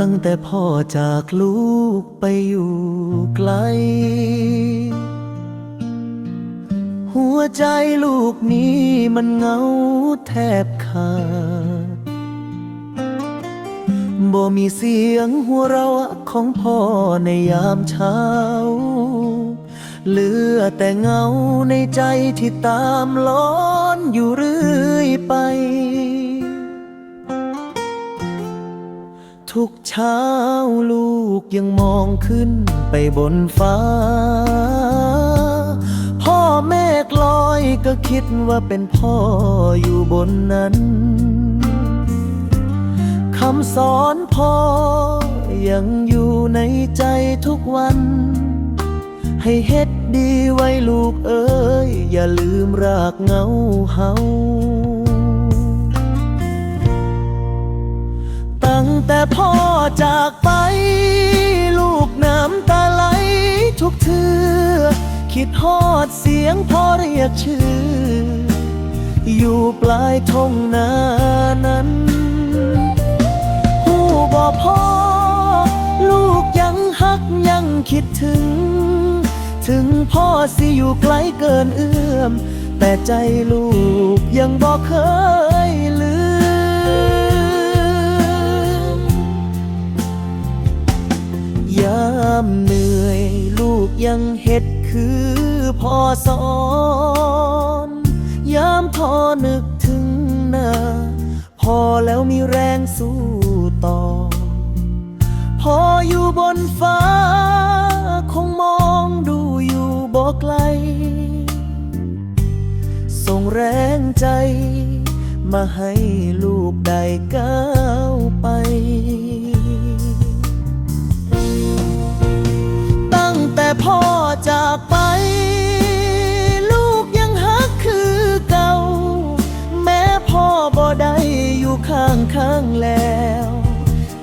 ตั้งแต่พ่อจากลูกไปอยู่ไกล หัวใจลูกนี้มันเหงาแทบขาดบ่มีเสียงหัวเราะของพ่อในยามเช้า เหลือแต่เงาในใจที่ตามล้อนอยู่เรื่อยไป ทุกเช้าลูกยังมองขึ้นไปบนฟ้า พ่อเมฆลอยก็คิดว่าเป็นพ่ออยู่บนนั้นคำสอนพ่อยังอยู่ในใจทุกวัน ให้เฮ็ดดีไว้ลูกเอ้ย อย่าลืมรากเหงาเฮา แต่พ่อจากไป ลูกน้ำตาไหลทุกเทือคิดฮอดเสียงพ่อเรียกชื่อ อยู่ปลายทงนานั้นผู้บอกพ่อ ลูกยังฮักยังคิดถึง ถึงพ่อสิอยู่ไกลเกินเอื้อม แต่ใจลูกยังบอกเคย ยังเฮ็ดคือพ่อสอนยามท้อนึกถึงหน้าพอแล้วมีแรงสู้ต่อ พออยู่บนฟ้า คงมองดูอยู่บ่ไกล ส่งแรงใจ มาให้ลูกได้ก้าวไป ข้างแล้ว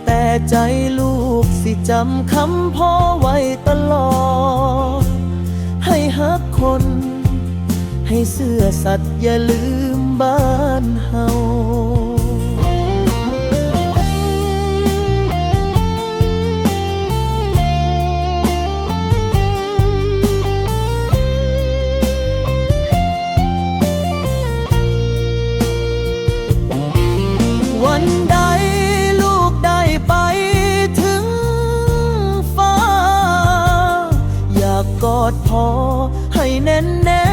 แต่ใจลูกสิจำคำพ่อไว้ตลอด ให้ฮักคน ให้เสื้อสัตย์อย่าลืมบ้านเฮา ดพ่อให้แน่นแน่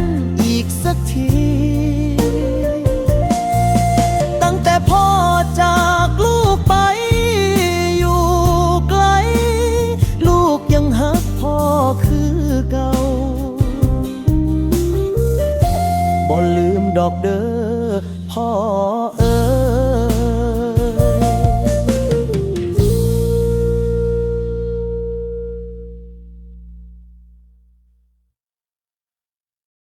นๆอีกสักที ตั้งแต่พ่อจากลูกไป อยู่ไกล ลูกยังหักพ่อคือเก่าบ่ลืมดอกเด้อพ่อเอ